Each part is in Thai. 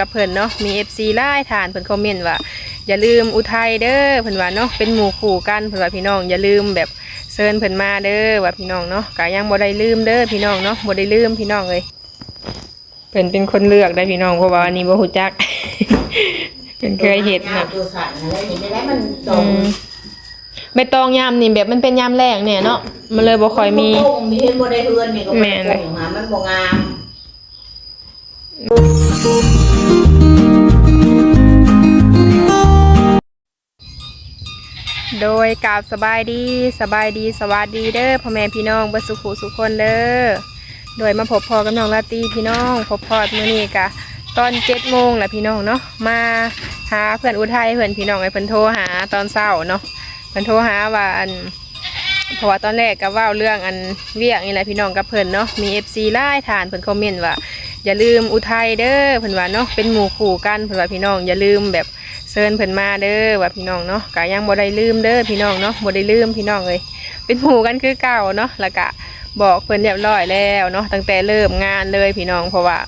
กับเพิ่นเนาะมี FC ไล่ทานเพิ่นคอมเมนต์ว่า อย่าลืมอุทัยเด้อเพิ่นว่าเนาะเป็นหมู่คู่กันเพิ่นว่าพี่น้องอย่าลืมแบบเชิญเพิ่นมาเด้อว่าพี่น้องเนาะก็ยังบ่ได้ลืมเด้อพี่น้องเนาะบ่ได้ลืมพี่น้องเลยเพิ่นเป็นคนเลือกได้พี่น้องเพราะว่าอันนี้บ่ฮู้จัก เพิ่นเคยเห็นน่ะตัวสัตว์อะไรนี่ไม่ได้มันตรอืงมใบตองยามนี่แบบมันเป็นยามแรกเนี่ยเนาะมันเลยบ่ค่อยมีนบ่ตรงมีเห็นบ่ได้เฮือนนี่ก็แม่นเลยตรงหามันบ่งาม โดยกราบสบายดีสบายดีสวัสดีเด้อพ่อแม่พี่น้องเบสุขุสุขคนเด้อโดยมาพบพอกับน้องลาตีพี่น้องพบพอดมื้อนี้กะตอนเจ็ดโมงแหละพี่น้องเนาะมาหาเพื่อนอุทัยเพื่อนพี่น้องไอ้เพิ่อนโทรหาตอนเช้าเนาะเพิ่อนโทรหาว่าอันเพราะว่าตอนแรกก็ว่าเรื่องอันเวียกนี่แหละพี่น้องกับเพิ่นเนาะมี FC ไล่ทานเพิ่อนคอมเมนต์ว่าอย่าลืมอุทัยเด้อเพิ่อนว่าเนาะเป็นหมู่คู่กันเพิ่อนว่าพี่น้องอย่าลืมแบบ ชิญเพิ่นมาเด้อว่าพี่น้องเนาะก็ยังบ่ได้ลืมเด้อพี่น้องเนาะบ่ได้ลืมพี่น้องเลยเป็นหมู่กันคือเก่าเนาะแล้วก็บอกเพิ่นเรียบร้อยแล้วเนาะตั้งแต่เริ่มงานเลยพี่น้องเพราะว่า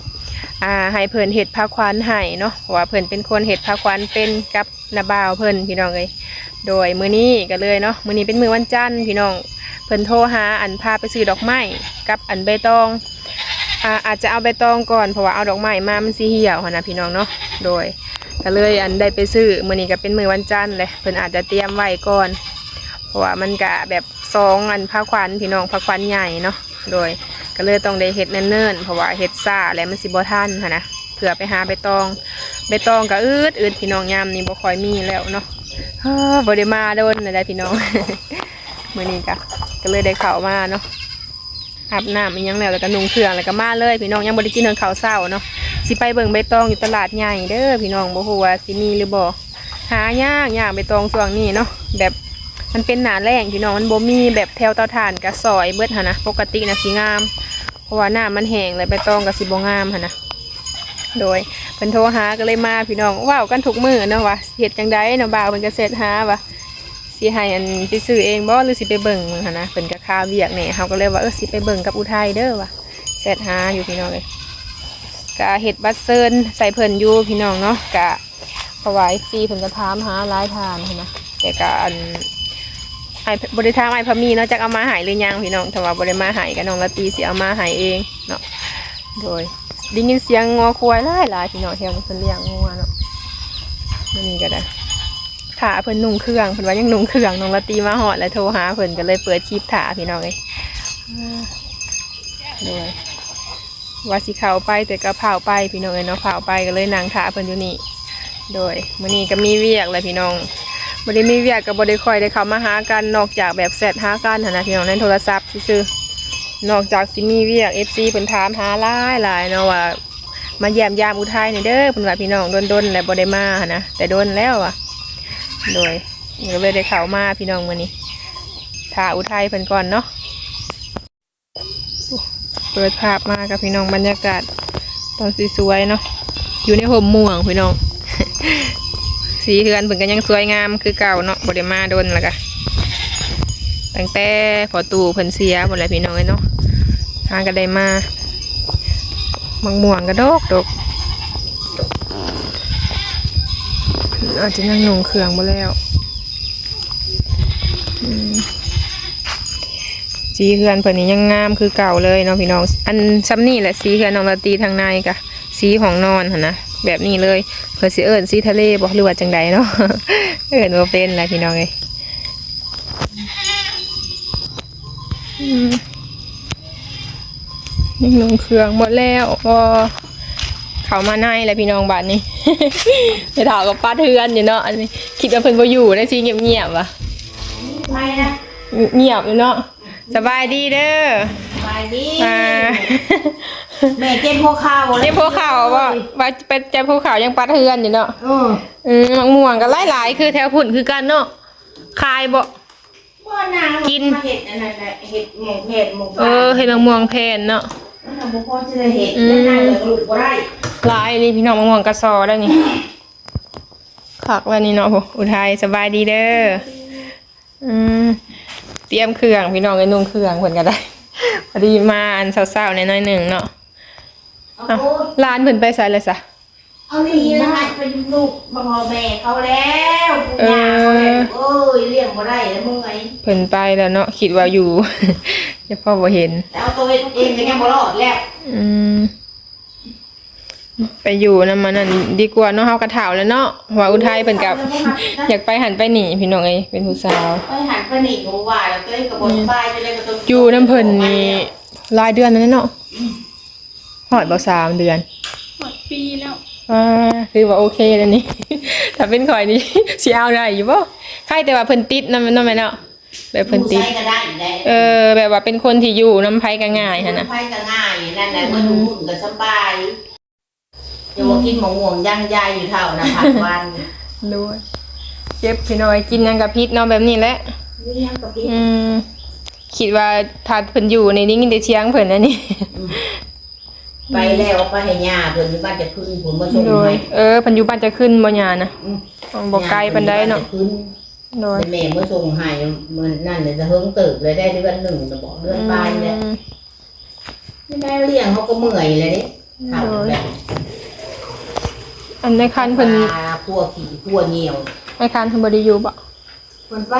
อ่าให้เพิ่นเฮ็ดผ้าควันให้เนาะเพราะว่าเพิ่นเป็นคนเฮ็ดผ้าควันเป็นกับนาบ่าวเพิ่นพี่น้องเลยโดยมื้อนี้ก็เลยเนาะมื้อนี้เป็นมื้อวันจันทร์พี่น้องเพิ่นโทรหาอันพาไปซื้อดอกไม้กับอันใบตองอ่าอาจจะเอาใบตองก่อนเพราะว่าเอาดอกไม้มามันสีเหี่ยวหั้นนะพี่น้องเนาะโดย ก็เลยอันได้ไปซื้อมื้อนี้ก็เป็นมื้อวันจันทร์เลยเพิ่นอาจจะเตรียมไว้ก่อน เพราะว่ามันก็แบบซองอันผ้าควันพี่น้องผ้าควันใหญ่เนาะโดยก็เลยต้องได้เฮ็ดเนิ่นๆเพราะว่าเฮ็ดซ่าแล้วมันสิบ่ทันหั้นนะเผื่อไปหาใบตองใบตองก็อืดอืดพี่น้องยามนี้บ่ค่อยมีแล้วเนาะเฮ้อบ่ได้มาโดนเลยพี่น้องมื้อนี้ก็ก็เลยได้เข้ามาเนาะ อาบน้ำอีหยังแล้วแล้วก็นุ่งเครื่องแล้วก็มาเลยพี่น้องยังบ่ได้กินนอนข้าวเช้าเนาะสิไปเบิ่งใบตองอยู่ตลาดใหญ่เด้อพี่น้องบ่ฮู้ว่าสิมีหรือบ่หายากยากใบตองช่วงนี้เนาะแบบมันเป็นหนาแรงพี่น้องมันบ่มีแบบแถวเตาถ่านกะซอยเบิดหั่นะปกตินะสิงามเพราะว่าหน้ามันแห้งเลยใบตองก็สิบ่งามหั่นะโดยเพิ่นโทรหาก็เลยมาพี่น้องว้าวกันทุกมือเนาะว่าเฮ็ดจังไดเนาะบ่าวเพิ่นก็เสร็จหาว่า สิให้อันไปซื้อเองบ่หรือสิไปเบิ่งหั่นนะเพิ่นก็ค่าเวียกนี่เฮาก็เลยว่าเออสิไปเบิ่งกับอุทัยเด้อว่ะแซดหาอยู่พี่น้องเลยก็เฮ็ดบัตเซินใส่เพิ่นอยู่พี่น้องเนาะก็เพราะว่า FC เพิ่นก็ถามหาหลายทานหั่นนะแต่ก็อันไอ้บ่ได้ามไอ้พะมีเนาะจักเอามาให้หรือยังพี่น้องถ้าว่าบ่ได้มาให้ก็น้องละตีสิเอามาให้เองเนาะโดยได้ยินเสียงงัวควายหลายๆพี่น้องแถวนี้เพิ่นเลี้ยงงัวเนาะมื้อนี้ก็ได้ ถาเพิ่นนุ่งเครื่องเพิ่นว่ายังนุ่งเครื่องน้องละตีมาหอดแล้วโทรหาเพิ่นก็เลยเปิดคลิปถาพี่น้องเลยเลยว่าสิเข้าไปแต่ก็เผาไปพี่น้องเลยเนาะเผาไปก็เลยนั่งถาเพิ่นอยู่นี่ โดยมื้อนี้ก็มีเวียกเลยพี่น้องบ่ได้มีเวียกก็บ่ได้คอยได้เข้ามาหากันนอกจากแบบแซดหากันนะพี่น้องในโทรศัพท์ซื่อนอกจากสิมีเวียก FC เพิ่นถามหาหลายหลายเนาะว่ามาเยี่ยมยามอุทัยนี่เด้อเพิ่นว่าพี่น้องดนๆแล้วบ่ได้มาหนนะแต่โดนแล้วอะ โดยก็เลยได้ข่าวมาพี่น้องมือนี้ถ่าอุทัยเพิ่นก่อนเนาะเปิดภาพมากับพี่น้องบรรยากาศตอนสวยๆเนาะอยู่ในห่มม่วงพี่น้อง สีเฮือนเพิ่นก็ยังสวยงามคือเก่าเนาะบ่ได้มาโดนแล้วก็ตั้งแต่พอตู่เพิ่นเสียหมดแล้วพี่น้องเอ้ยเนาะทางก็ได้มามังม่วงก็ดกดก อาจจะยังหนุ่งเครื่องมาแล้วสีเฮือนเพิ่นนี่ยังงามคือเก่าเลยเนาะพี่น้อง อันซ้ำนี่แหละสีเฮือนน้องละตีทางในกะสีของนอนหนะแบบนี้เลยเพื่อสิเอิญสีทะเลบอกหรือว่าจังใดเนาะเอิญว่าเป็นแหละพี่น้องเอ้ยยังหนุ่งเครื่องหมดแล้วพอ เขามาในแหละพี่น้องบ้านนี้ไปถามกับป้าเทือนอยู่เนาะอันนี้คิดว่าเพิ่นบ่อยู่ได้สิเงียบๆว่ะไม่นะเงียบอยู่เนาะสบายดีเด้อไปดิอ่าแม่เจ็บหัวเข่าเลยเจ็บภูเขาบ่ว่าเป็นเจ็บภูเขายังป้าเทือนอยู่เนาะเอออืมมะม่วงก็หลายๆคือแถวพุ่นคือกันเนาะคายบ่ว่านางกินมาเห็ดอันนั้นแหละเห็ดหมกเห็ดหมกเออเห็ดมะม่วงแพนเนาะมันทำบุพอจะได้เห็ดแล้วนางเลยลูกบ่ได้ห ลายนี่พี่น้องมะม่วงกระซอได้นี่คักแล้วนี่เนาะโหอุทัยสบายดีเด้ออืมเตรียมเครื่องพี่น้องไอ้นุ่งเครื่องเพิ่นก็ได้พอดีมาอันเช้าๆในน้อยหนึ่งเนาะเอาอะโอ้ยร้านเพิ่นไปใส่เลยซะเอาหนีนะให้ไปยุ่งลูกบังรอแม่เขาแล้วปู่ย่าเขาแล้วโอ้ยเลี้ยงบ่ได้แล้วมึงไงเพิ่นไปแล้วเนาะคิดว่าอยู่อย่าพ่อบ่เห็นแต่เอาตัวเองก็ยังบ่รอดแล้วอืม ไปอยู่นำมันนั่นดีกว่าเนาะเฮากระถาวแล้วเนาะว่าอุทัยเพิ่นกับ อยากไปหันไปหนีพี่น้องเอ้ยเป็นผู้สาวไปหันไปหนีหนูว่าแล้วตัวเองก็บ่สบายจะได้ก็ต้องอยู่น้ำเพิ่นนี่รายเดือนนั่นนะเนาะหอดบ่สามเดือนหมดปีแล้วอ่าคือว่าโอเคแล้วนี่ ถ้าเป็นข่อยนี่สิเอาได้อยู่บ่ใครแต่ว่าเพิ่นติดนำนำแม่เนาะแบบเพิ่นติดใช้ก็ได้ได้เออ แบบว่าเป็นคนที่อยู่น้ำไผก็ง่ายหั่นน่ะไปก็ง่ายนั่นแหละมันดูหุ่นก็สบาย อย่าว่ากินหมะม่วงย่างยายอยู่เท่านะผัดวันด้วยเจ็บพี่น้อยกินหยังกับพิษเนาะแบบนี้แหละ นี่ยังกับพี่อืมคิดว่าถ้าเพิ่นอยู่ในนี้ยินแต่เสียงเพิ่นอันนี้ ไปแล้วไปให้ย่าเพิ่นที่บ้านจะขึ้นผมมาชมโดย ให้เออเพิ่นอยู่บ้านจะขึ้นบ่ยานะอืมบ่ไกลปานใดเนาะย่พิ่อยู่บ้จขึ้น โดยแม่เมื่อส่งให้มันนั่นเลยจะเฮิงตึกเลยได้เดือนหนึ่งจะบอกเดือนปลายเลยอืม ไม่ได้เลี้ยงเขาก็เมื่อยเลยดิเท่าแบบ อันในคันเพิ่นปลาพัวขี่พัวเหนียวในคันเพิ่นบ่ได้อยู่บ่เพิ่นไป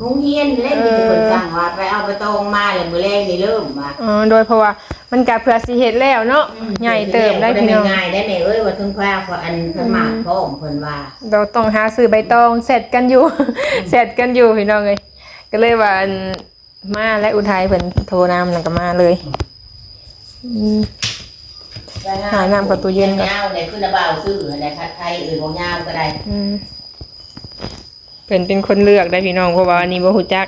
โรงเรียนเล่นมีแต่เพิ่นสั่งว่าไปเอาไปตองมาแล้วมื้อแรกนี่เริ่มมาอ๋อโดยเพราะว่ามันก็เพื่อสิเฮ็ดแล้วเนาะใหญ่เติบได้พี่น้องง่ายได้แม่เอ้ยว่าถึงแพ้พออันเพิ่นหมากพร้อมเพิ่นว่าเราต้องหาซื้อใบตองเสร็จกันอยู่เสร็จกันอยู่พี่น้องเอ้ยก็เลยว่าอันมาและอุทัยเพิ่นโทรนำแล้วก็มาเลยอืม หาน้ำกับตู้เย็นก่อนยาวเนี่ยขึ้นระเบาซื้ออะไรคัดไทยเอื่นของยาก็ได้อืมเพิ่นเป็นคนเลือกได้พี่น้องเพราะว่าอันนี้บ่ฮู้จัก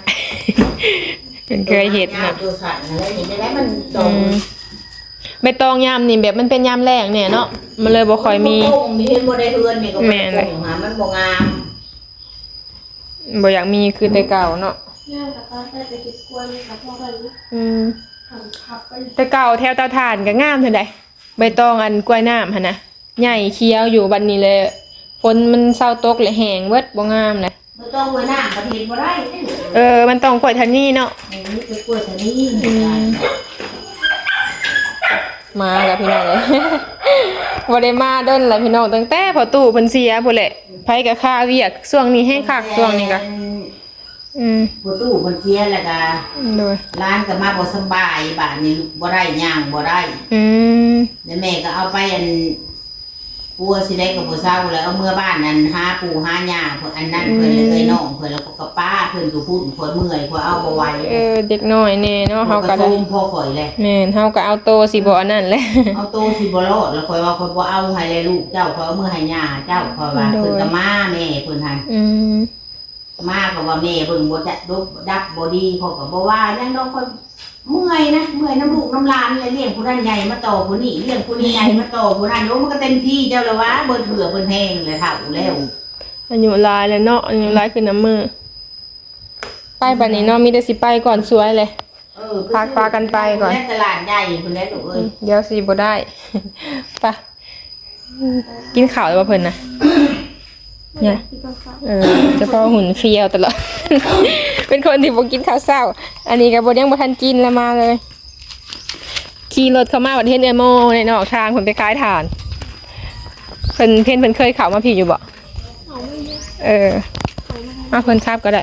เป็นเคยเห็ดนะตัวสั่นอะไรเห็นได้ไหมมันตรอืงมใบตองยามนี่แบบมันเป็นยามแรกเนี่ยเนาะมันเลยบ่ค่อยมีมีเห็นบ่ได้เฮือนนี่ก็แม่นเลยมันบ่งามบ่อยากมีคือแต่เก่าเนาะย่างกับป้าได้ไปกินกล้วยกับพ่อกันอืมแต่เก่าแถวเตาถ่านก็งามเท่าใด ใบตองอันกล้วยน้ำหั่นนะใหญ่เขียวอยู่บัดนี้เลยฝนมันเศร้าตกเลยแห้งเบิดบ่งามเลยบ่ต้องไว้หน้าประเทศบ่ได้เด้เออ มันต้องกล้วยทันนี่เนาะอันนี้คือกล้วยทะนี่มากับพี่น้องเลยบ่ได้มาเดินแหละพี่น้องตั้งแต่พอตู้เพิ่นเสียพุ่นแหละไผก็ค่าเวียกช่วงนี้ให้คักช่วงนี้ก็ อืมผู้ตู้เพิ่นเสียแล้วก็โดยร้านก็มาบ่สำบายบ้านนี้บ่ได้ย่างบ่ได้อืมแล้วแม่ก็เอาไปอันปัวสิได้กับบ่เศร้าแล้วเอาเมื่อบ้านนั้นหาปู่หาย่าเพิ่นอันนั้นเพิ่นเลยน้องเพิ่นแล้วก็กับป้าเพิ่นก็พูดเพิ่นเมื่อยเพิ่นเอาบ่ไหวเออเด็กน้อยแน่เนาะเฮาก็ก็ได้ซูมพ่อข่อยแหละแม่นเฮาก็เอาโตสิบ่อันนั้นแหละเอาโตสิบ่รอดแล้วข่อยว่าข่อยบ่เอาให้เลยลูกเจ้าข่อยเอามือให้ย่าเจ้าข่อยว่าโดยเพิ่นก็มาแม่เพิ่นหันอืม มาก็ว่าแม่เพิ่นบ่จัดดบดับบ่ดีเขาก็บ่ว่าหยังดอกข่อยเมื่อยนะเมื่อยน้ำลูกน้ำหลานเลยเลี้ยงผู้นั้นใหญ่มาต่อผู้นี้เลี้ยงผู้นี้ใหญ่มาต่อผู้นั้นโอ้มันก็เต็มที่เจ้าละวะเบิ่นเถื่อเบิ่นแห้งเลยเฒ่าแล้วอายุหลายแล้วเนาะอายุหลายขึ้นน้ำมือไปบัดนี้เนาะมีแต่สิไปก่อนสวยเลยเออพาพากันไปก่อนแม่ตลาดใหญ่คนนี้ลูกเอ้ยเดี๋ยวสิบ่ได้ไปกินข้าวแล้วบ่เพิ่นนะ เนี่ยที่ต้องฟังเออเจะพอหุ่นเฟียวตลอด เป็นคนที่บ่กินข้าวเช้า อันนี้ก็บ่ยังบ่ทันกินแล้วมาเลย ขี่รถเข้ามาประเทศเอโมในนอกทางเพิ่นไปขายถ่านเพิ่นเพิ่นเพิ่นเคยเข้ามาพี่อยู่บ่เอาไม่เยอะเออมาเพิ่นครับก็ได้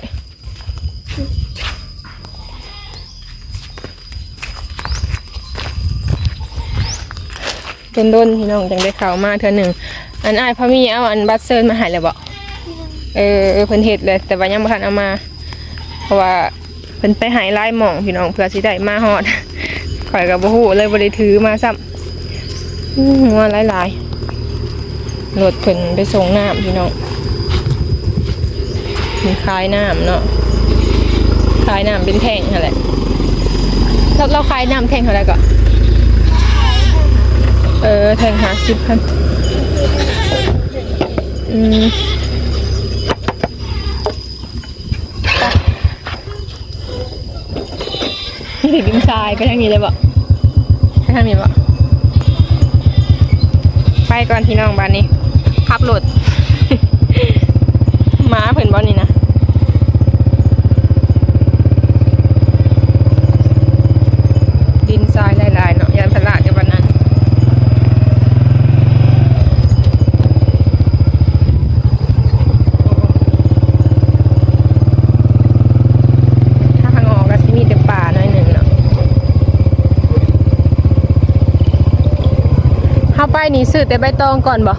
เป็นด้นพี่น้องจังได้เข้ามาเทื่อหนึ่งอันอ้ายพ่อมีเอาอันบัตรเซิร์นมาให้แล้วบ่ เออเพิ่นเฮ็ดเลยแต่ว่ายังบ่ทันเอามา เพราะว่าเพิ่นไปหายลายหม่องพี่น้องเพื่อสิได้มาฮอดข่อยก็บ่ฮู้เลยบ่ได้ถือมาซ้ำอื้อหัวหลายๆรถเพิ่นไปส่งน้ำพี่น้องมีขายน้ำเนาะขายน้ำเป็นแท่งนั่นแหละเราเราขายน้ำแท่งเท่าไหร่ก็เออแท่ง50พันอืม นี่ดินทรายไปทางนี้เลยบ่ไปทางนี้บ่ไปก่อนพี่น้องบ้านนี้ขับรถ มาเพิ่นบ่นี่นะดินทรายหลายๆเนาะยานพลาดกับวันนั้น นี่ซื้อแต่ใบตองก่อนบ่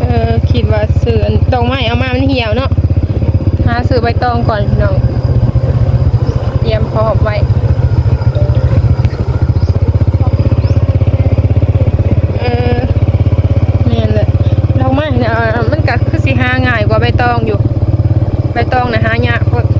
เออคิดว่าซื้ออันดอกไม้เอามามันเหี่ยวเนาะหาซื้อใบตองก่อนพี่น้องเตรียมพร้อมไว้เออนี่นแหละดอกไม้เนี่ยมันก็คือสิหาง่ายกว่าใบตองอยู่ใบตองนะหายากโพดห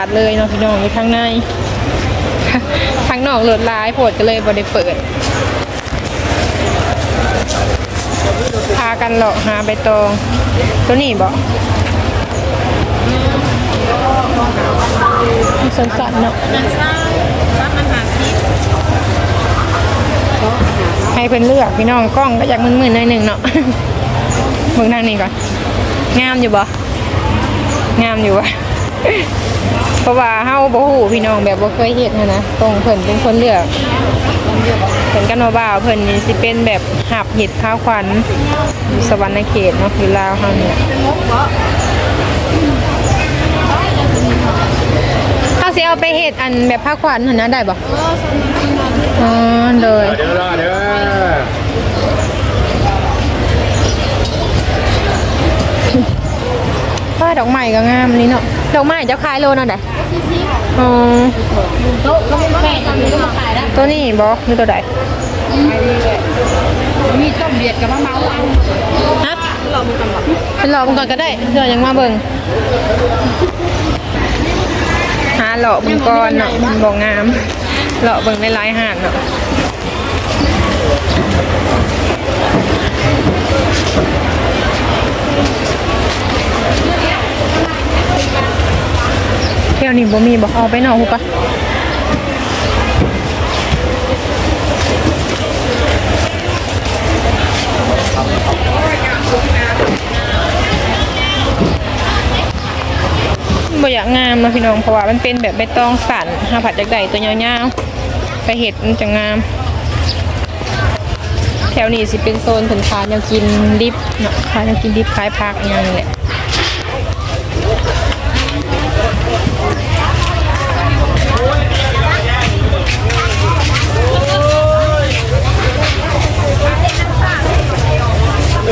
าดเลยเนาะพี่น้องอยู่ข้างในข้างนอกโหลดลายโพดก็เลยบ่ได้เปิด พากันเลาะหาใบตอง ตัวนี้บ่สันสันเนาะใช่ร้านอาหารซีให้เพิ่นเลือกพี่น้องกล้องก็อยากมึนๆหน่อยหนึ่งเนาะเบิ่งทางนี้ก่อน งามอยู่บ่งามอยู่บ่ เพราะว่าเฮาบ่ฮู้พี่น้องแบบบ่เคยเฮ็ดหั้นนะตรงเพิ่นเป็นคนเลือกเพิ่นกันว่าบ่าวเพิ่นนี่สิเป็นแบบหับเห็ดข้าวขวัญสวรรณเขตเนาะอยู่ลาวเฮาเนี่ยเฮาสิเอาไปเฮ็ดอันแบบข้าวขวัญหั่นนะได้บ่อ๋อเลยเดี๋ยวรอเดี๋ยวป้าดอกไม้ก็งามนี่เนาะ ดอกไม้เจ้าขายโลนั่นแหละอ๋อโต๊ะก็แม่ทำก็มาขายได้ตัวนี้บอคือตัวใดมีต้มเลียดกับมะเมาเอาฮะเป็นหลอกมันก่อนก็ได้เดี๋ยวยังมาเบิ่งหาหลอกมันก่อนเนาะมันบอกงามหลอกเบิ่งในไลายห่านเนาะ วนี้บ่มีบ่เอาไปนอกหูปะบ่อยากงามนะพี่น้องเพราะว่ามันเป็นแบบใบตองสั่นหาผัดจากใดตัวยาวๆไปเห็ดมันจะงาม แถวนี้สิเป็นโซนผลคายแนวกินดิบเนาะคายแนวกินดิบคล้ายพักอย่างนี้แหละ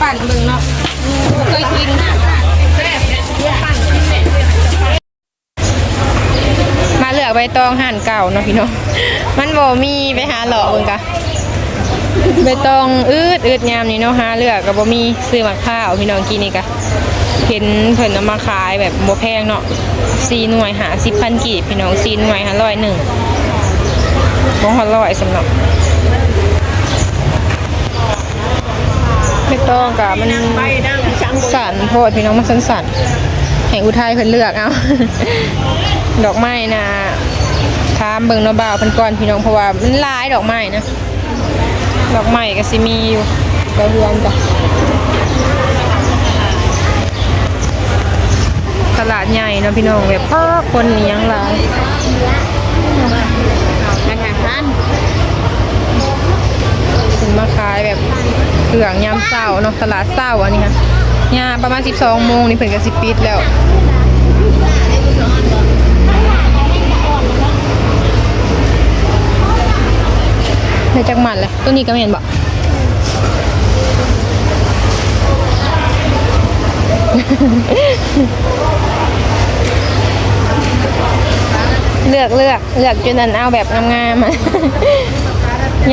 ปั่นเบิ่งเนาะเคยกินมาเหลือกใบตองหั่นเก่าเนาะพี่น้อง มันบ่มีไปหาหลอกเบิ่งกะใบตองอืดอืดยามนี่เนาะหาเหลือกก็บ่มีซื้อมาข้าวพี่น้องกินนี่กะเห็นเพิ่นเอามาขายแบบบ่แพงเนาะสี่หน่วยหาสิบพันกีบพี่น้องสี่หน่วยหาร้อยหนึ่งบ่ฮอดร้อยสำหรับ ไม่ต้องกะมันสั่นโพดพี่น้องมันสั่นสั่นๆให้อุทัยเพิ่นเลือกเอาดอกไม้นะถามเบิ่งนบ่าวเพิ่นก่อนพี่น้องเพราะว่ามันหลายดอกไม้นะดอกไม้ก็สิมีอยู่ดาวเรือนจ้ะตลาดใหญ่เนาะพี่น้องแบบพ่อคนเลี้ยงหลาย นะคะท่าน เป็น มาขายแบบเครื่องยามเช้าเนาะตลาดเช้าอันนี้ค่ะยามประมาณ 12โมงนี่เพิ่นก็สิปิดแล้วได้จักหมัดเลยตัวนี้ก็แม่นบ่เลือกเลือกเลือกจนนั้นเอาแบบงามๆอะ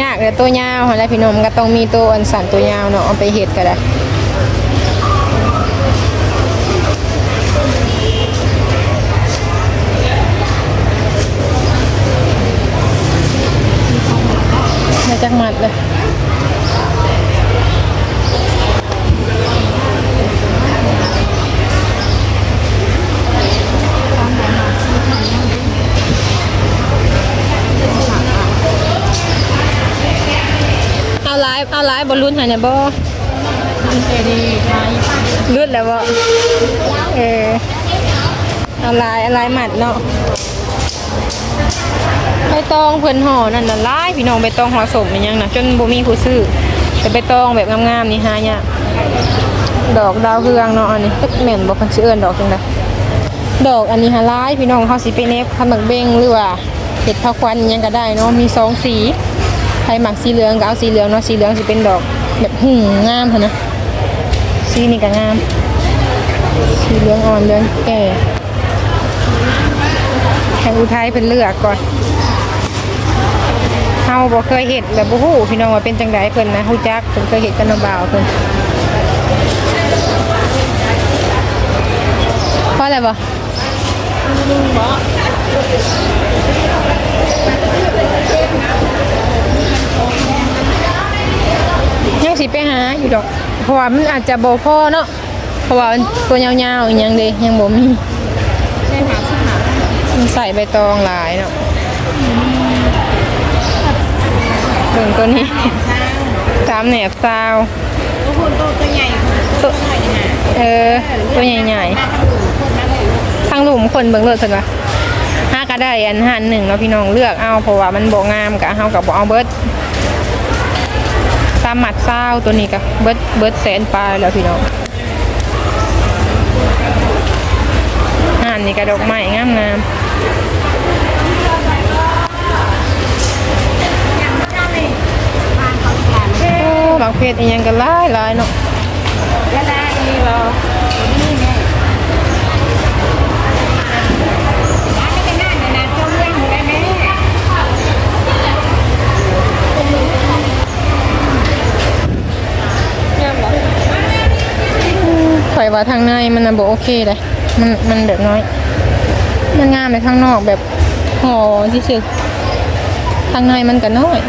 ยากเลยตัวยาวหั่นแหละพี่น้องก็ต้องมีตัวอันสันตัวยาวเนาะเอาไปเห็ดก็ได้มาจากมัดเลย ลาไลฟ์บอลลูนหันเนี่ยบ่เอดีไทยลืดแล้วบ่เออเอาลายอาลายหมัดเนาะใบตองเพิ่นห่อนั่นน่ะลายพี่น้องใบตองห่อสมเป็นยังนะจนบ่มีผู้ซื้อแต่ใบตองแบบงามๆนี่หายากดอกดาวเรืองเนาะอันนี้จักแม่นบ่เพิ่นสิเอินดอกจังไดดอกอันนี้หาหลายพี่น้องเฮาสิไปเนบขมักเบ้งหรือว่าเห็ดผักควันยังก็ได้เนาะมีสองสี ใครหมักสีเหลืองก็เอาสีเหลืองเนาะสีเหลืองสิเป็นดอกแบบหืมงามหั่นนะสีนี่ก็งาม สีเหลืองอ่อนเหลืองแก่แห่งอุทัยเป็นเลือกก่อนเฮาบ่เคยเห็ดแบบบ่ฮู้พี่น้องว่าเป็นจังไดเพิ่นนะฮู้จักเพิ่นเคยเห็ดกันบ่าวเพิ่นพอแล้วบ่ ยังสิไปหาอยู่ดอก เพราะว่ามันอาจจะบ่พอเนาะเพราะว่าตัวยาวๆอีกยังเด้ยังบ่มีใช่หาสิบหามันใส่ใบตองหลายเนาะเบิ่งตัวนี้สามแหนบซาวทุกคนโตตัวใหญ่ตัวเออตัวใหญ่ๆทางหลุมคนเบิ่งเลิศเถอะวะห้าก็ได้อันหันหนึ่งเนาะพี่น้องเลือกเอาเพราะว่ามันบ่งามกะเฮากับบ่เอาเบิด สามหมัดซาตัวนี้กับเบิร์ดเบิร์ดแสนปลายแล้วพี่น้องงานนี่กระดกใหม่งามงามๆโอ้บางเพศอีหยังก็ไล่ไล่เนาะไล่ไล่เรานี่แม่ ว่าทางในมันนะบ่โอเคเลยมันมันแบบน้อย มันงามในข้างนอกแบบห่อที่สุดทางในมันก็น้อย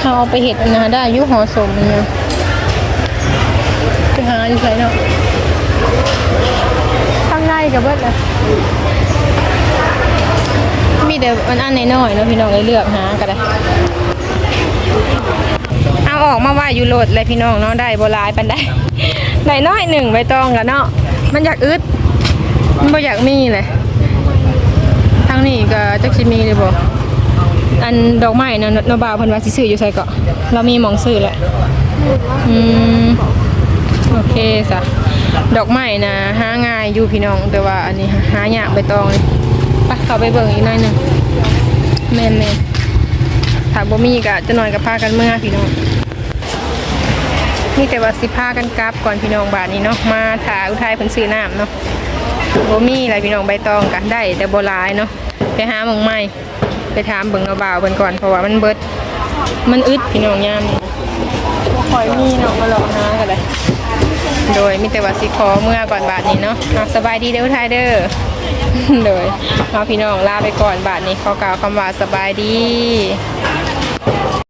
เอาไปเห็ดนะได้ยุห่อสมเนี่ยไปหาอยู่ไสเนาะทางในกับเบิดเลยมีแต่มันอันน้อยๆเนาะพี่น้องเลยเลือกหาก็ได้เอาออกมาว่าอยู่โหลดเลยพี่น้องเนาะได้โบราณปันได้ ได้น้อยหนึ่งใบตองกันเนาะมันอยากอึดมันบ่อยากมีเลยทางนี้ก็จักสิมีเลยบ่อันดอกไม้นะนบาวเพิ่นว่าสิซื้ออยู่ไสเกาะเรามีหมองซื้อแหละอืมโอเคซะดอกไม้นะหาง่ายอยู่พี่น้องแต่ว่าอันนี้หายากใบตองเลยไปเข้าไปเบิ่งอีกหน่อยหนึงแม่นๆถ้าบ่มีก็จะนอนกับพากันเมื่อพี่น้อง มีแต่ว่าสิพากันกลับก่อนพี่น้องบาทนี้เนาะมาถ่าอุทัยเพิ่นซื้อน้ำเนาะบ่มีอะไรพี่น้องใบตองกันได้ แต่บ่หลายเนาะไปหาหมองใหม่ไปถามเบิ่งเอาบ่าวเพิ่นก่อนเพราะว่ามันเบิดมันอึดพี่น้องยามนี้บ่ค่อยมีเนาะมาหลอกหากันเลยโดยมีแต่ว่าสิขอเมื่อก่อนบาทนี้เนาะอะสบายดีเด้ออุทัยเด้อโดยเอาพี่น้องลาไปก่อนบาทนี้ขอกล่าวคำว่าสบายดี